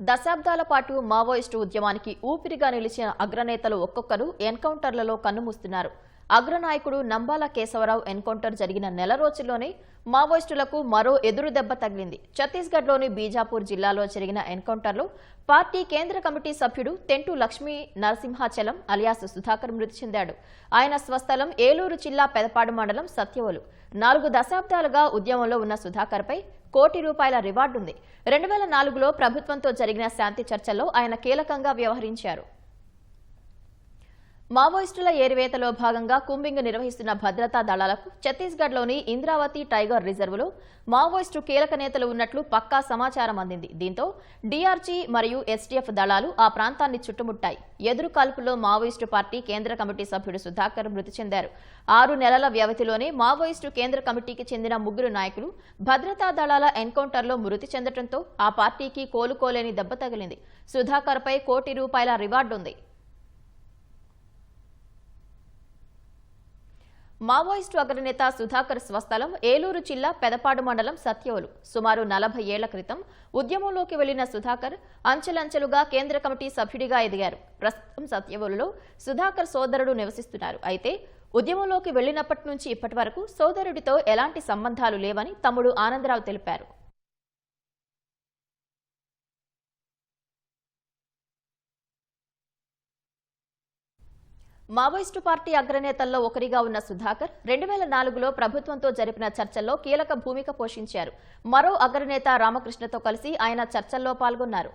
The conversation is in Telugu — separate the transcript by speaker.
Speaker 1: దశాబ్దాల పాటు మావోయిస్టు ఉద్యమానికి ఊపిరిగా నిలిచిన అగ్రనేతలు ఒక్కొక్కరు ఎన్కౌంటర్లలో కన్నుమూస్తున్నారు. అగ్రనాయకుడు నంబాల కేశవరావు ఎన్కౌంటర్ జరిగిన నెల రోజుల్లోనే మావోయిస్టులకు మరో ఎదురు దెబ్బ తగిలింది. ఛత్తీస్గఢ్లోని బీజాపూర్ జిల్లాలో జరిగిన ఎన్కౌంటర్లో పార్టీ కేంద్ర కమిటీ సభ్యుడు తెంటు లక్ష్మీ నరసింహాచలం అలియాస్ సుధాకర్ మృతి చెందాడు. ఆయన స్వస్థలం ఏలూరు జిల్లా పెదపాడు మండలం సత్యవలు. నాలుగు దశాబ్దాలుగా ఉద్యమంలో ఉన్న సుధాకర్పై కోటి రూపాయల రివార్డుంది. రెండు వేల నాలుగులో ప్రభుత్వంతో జరిగిన శాంతి చర్చల్లో ఆయన కీలకంగా వ్యవహరించారు. మావోయిస్టుల ఏరివేతలో భాగంగా కుంబింగ్ నిర్వహిస్తున్న భద్రతా దళాలకు ఛత్తీస్గఢ్లోని ఇంద్రావతి టైగర్ రిజర్వులో మావోయిస్టు కీలక నేతలు ఉన్నట్లు పక్కా సమాచారం అందింది. దీంతో డీఆర్జీ మరియు ఎస్టీఎఫ్ దళాలు ఆ ప్రాంతాన్ని చుట్టుముట్టాయి. ఎదురు కాల్పుల్లో మావోయిస్టు పార్టీ కేంద్ర కమిటీ సభ్యుడు సుధాకర్ మృతి చెందారు. ఆరు నెలల వ్యవధిలోనే మావోయిస్టు కేంద్ర కమిటీకి చెందిన ముగ్గురు నాయకులు భద్రతా దళాల ఎన్కౌంటర్లో మృతి చెందడంతో ఆ పార్టీకి కోలుకోలేని దెబ్బ తగిలింది. సుధాకర్పై కోటి రూపాయల రివార్డు ఉంది మావోయిస్టు అగ్రనేత సుధాకర్ స్వస్థలం ఏలూరు జిల్లా పెదపాడు మండలం సత్యోలు సుమారు నలభై ఏళ్ళ క్రితం ఉద్యమంలోకి వెళ్ళిన సుధాకర్ అంచెలంచెలుగా కేంద్ర కమిటీ సభ్యుడిగా ఎదిగారు. ప్రస్తుతం సత్యవోలులో సుధాకర్ సోదరుడు నివసిస్తున్నారు. అయితే ఉద్యమంలోకి వెళ్ళినప్పటి నుంచి ఇప్పటి వరకు సోదరుడితో ఎలాంటి సంబంధాలు లేవని తమ్ముడు ఆనందరావు తెలిపారు. మావోయిస్టు పార్టీ అగ్రనేతల్లో ఒకరిగా ఉన్న సుధాకర్ రెండు వేల నాలుగులో ప్రభుత్వంతో జరిపిన చర్చల్లో కీలక భూమిక పోషించారు. మరో అగ్రనేత రామకృష్ణతో కలిసి ఆయన చర్చల్లో పాల్గొన్నారు.